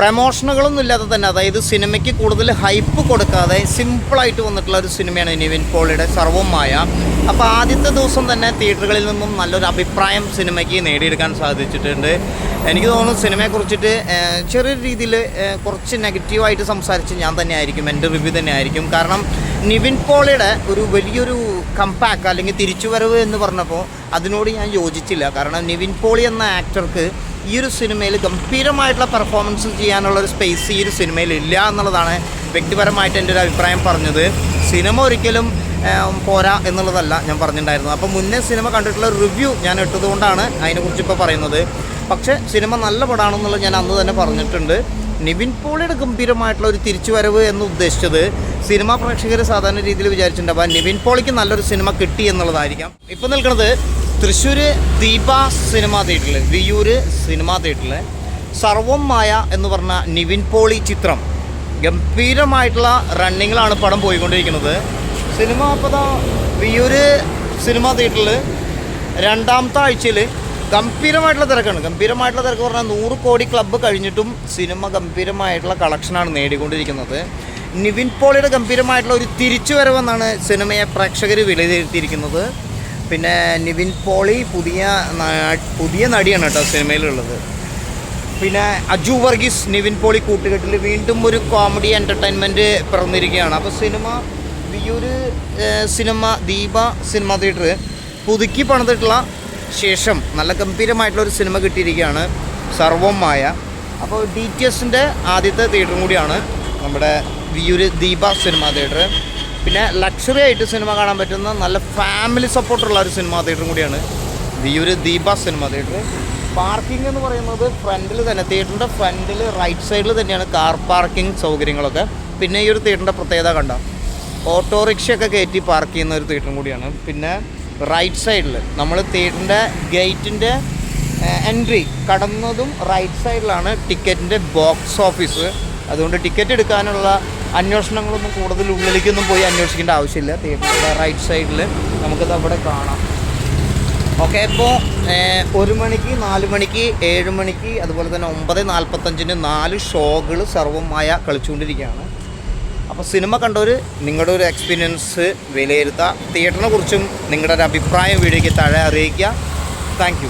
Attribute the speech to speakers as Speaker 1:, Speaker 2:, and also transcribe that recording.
Speaker 1: പ്രമോഷനുകളൊന്നും ഇല്ലാതെ തന്നെ അതായത് സിനിമയ്ക്ക് കൂടുതൽ ഹൈപ്പ് കൊടുക്കാതെ സിമ്പിളായിട്ട് വന്നിട്ടുള്ള ഒരു സിനിമയാണ് നിവിൻ പോളിയുടെ സർവമായ അപ്പോൾ ആദ്യത്തെ ദിവസം തന്നെ തിയേറ്ററുകളിൽ നിന്നും നല്ലൊരു അഭിപ്രായം സിനിമയ്ക്ക് നേടിയെടുക്കാൻ സാധിച്ചിട്ടുണ്ട്. എനിക്ക് തോന്നുന്നു സിനിമയെക്കുറിച്ചിട്ട് ചെറിയൊരു രീതിയിൽ കുറച്ച് നെഗറ്റീവായിട്ട് സംസാരിച്ച് ഞാൻ തന്നെ ആയിരിക്കും എന്റെ റിവ്യൂ തന്നെ ആയിരിക്കും കാരണം നിവിൻ പോളിയുടെ ഒരു വലിയൊരു കമ്പാക്ക് അല്ലെങ്കിൽ തിരിച്ചുവരവ് എന്ന് പറഞ്ഞപ്പോൾ അതിനോട് ഞാൻ യോജിച്ചില്ല. കാരണം നിവിൻ പോളി എന്ന ആക്ടർക്ക് ഈ ഒരു സിനിമയിൽ ഗംഭീരമായിട്ടുള്ള പെർഫോമൻസ് ചെയ്യാനുള്ള ഒരു സ്പേസ് ഈ ഒരു സിനിമയിൽ ഇല്ല എന്നുള്ളതാണ് വ്യക്തിപരമായിട്ട് എന്റെ ഒരു അഭിപ്രായം പറഞ്ഞത്. സിനിമ ഒരിക്കലും പോരാ എന്നുള്ളതല്ല ഞാൻ പറഞ്ഞിട്ടുണ്ടായിരുന്നു അപ്പോൾ മുന്നേ സിനിമ കണ്ടിട്ടുള്ള റിവ്യൂ ഞാൻ ഇട്ടതുകൊണ്ടാണ് അതിനെക്കുറിച്ച് ഇപ്പോൾ പറയുന്നത്. പക്ഷേ സിനിമ നല്ല പടമാണെന്നുള്ളത് ഞാൻ അന്ന് തന്നെ പറഞ്ഞിട്ടുണ്ട്. നിവിൻ പോളിയുടെ ഗംഭീരമായിട്ടുള്ള ഒരു തിരിച്ചുവരവ് എന്ന് ഉദ്ദേശിച്ചത് സിനിമാ പ്രേക്ഷകർ സാധാരണ രീതിയിൽ വിചാരിച്ചിട്ടുണ്ട്. അപ്പോൾ നിവിൻ പോളിക്ക് നല്ലൊരു സിനിമ കിട്ടി എന്നുള്ളതായിരിക്കാം. ഇപ്പം നിൽക്കുന്നത് തൃശ്ശൂർ ദീപ സിനിമാ തിയേറ്ററിൽ വിയൂര് സിനിമാ തിയേറ്ററിൽ സർവം മായ എന്ന് പറഞ്ഞ നിവിൻ പോളി ചിത്രം ഗംഭീരമായിട്ടുള്ള റണ്ണിങ്ങിലാണ് പടം പോയിക്കൊണ്ടിരിക്കുന്നത്. സിനിമ അപ്പോൾ ദാ വിയൂര് സിനിമാ തിയേറ്ററിൽ രണ്ടാമത്തെ ആഴ്ചയിൽ ഗംഭീരമായിട്ടുള്ള തിരക്കാണ്. ഗംഭീരമായിട്ടുള്ള തിരക്ക് പറഞ്ഞാൽ നൂറ് കോടി ക്ലബ്ബ് കഴിഞ്ഞിട്ടും സിനിമ ഗംഭീരമായിട്ടുള്ള കളക്ഷനാണ് നേടിക്കൊണ്ടിരിക്കുന്നത്. നിവിൻ പോളിയുടെ ഗംഭീരമായിട്ടുള്ള ഒരു തിരിച്ചുവരവെന്നാണ് സിനിമയെ പ്രേക്ഷകർ വിലയിരുത്തിയിരിക്കുന്നത്. പിന്നെ നിവിൻ പോളി പുതിയ പുതിയ നടിയാണ് കേട്ടോ സിനിമയിലുള്ളത് പിന്നെ അജു വർഗീസ് നിവിൻ പോളി കൂട്ടുകെട്ടിൽ വീണ്ടും ഒരു കോമഡി എന്റർടൈൻമെന്റ് പിറന്നിരിക്കുകയാണ്. അപ്പോൾ സിനിമ ഒരു സിനിമ ദീപ സിനിമ തിയേറ്റർ പുതുക്കി പണിതിട്ടുള്ള ശേഷം നല്ല ഗംഭീരമായിട്ടുള്ള ഒരു സിനിമ കിട്ടിയിരിക്കുകയാണ് സർവം മായ അപ്പോൾ ഡി ടി എസിന്റെ ആദ്യത്തെ തിയേറ്ററും കൂടിയാണ് നമ്മുടെ വിയൂര് ദീപ സിനിമ തിയേറ്റർ. പിന്നെ ലക്ഷറി ആയിട്ട് സിനിമ കാണാൻ പറ്റുന്ന നല്ല ഫാമിലി സപ്പോർട്ടുള്ള ഒരു സിനിമ തിയേറ്ററും കൂടിയാണ് Viyyur Deepa cinema theatre. Parking എന്ന് പറയുന്നത് ഫ്രണ്ടിൽ തന്നെ തിയേറ്ററിന്റെ ഫ്രണ്ടിൽ റൈറ്റ് സൈഡിൽ തന്നെയാണ് കാർ പാർക്കിംഗ് സൗകര്യങ്ങളൊക്കെ. പിന്നെ ഈ ഒരു തിയേറ്ററിന്റെ പ്രത്യേകത കണ്ട? ഓട്ടോറിക്ഷയൊക്കെ കയറ്റി പാർക്ക് ചെയ്യുന്ന ഒരു തിയേറ്ററും കൂടിയാണ്. പിന്നെ റൈറ്റ് സൈഡിൽ നമ്മൾ തിയേറ്ററിന്റെ ഗേറ്റിന്റെ എൻട്രി കടന്നതും റൈറ്റ് സൈഡിലാണ് ടിക്കറ്റിന്റെ ബോക്സ് ഓഫീസ് അതുകൊണ്ട് ടിക്കറ്റ് എടുക്കാനുള്ള അന്വേഷണങ്ങളൊന്നും കൂടുതൽ ഉള്ളിലേക്കൊന്നും പോയി അന്വേഷിക്കേണ്ട ആവശ്യമില്ല. തിയേറ്ററിന്റെ റൈറ്റ് സൈഡിൽ നമുക്കത് അവിടെ കാണാം. ഓക്കെ ഇപ്പോൾ ഒരു മണിക്ക് നാല് മണിക്ക് ഏഴ് മണിക്ക് അതുപോലെ തന്നെ ഒമ്പത് നാൽപ്പത്തഞ്ചിന് നാല് ഷോകൾ സർവമായ കളിച്ചുകൊണ്ടിരിക്കുകയാണ്. അപ്പോൾ സിനിമ കണ്ടവർ നിങ്ങളുടെ ഒരു എക്സ്പീരിയൻസ് വിലയിരുത്തുക തിയേറ്ററിനെ കുറിച്ചും നിങ്ങളുടെ ഒരു അഭിപ്രായം വീഡിയോയ്ക്ക് താഴെ അറിയിക്കുക. താങ്ക്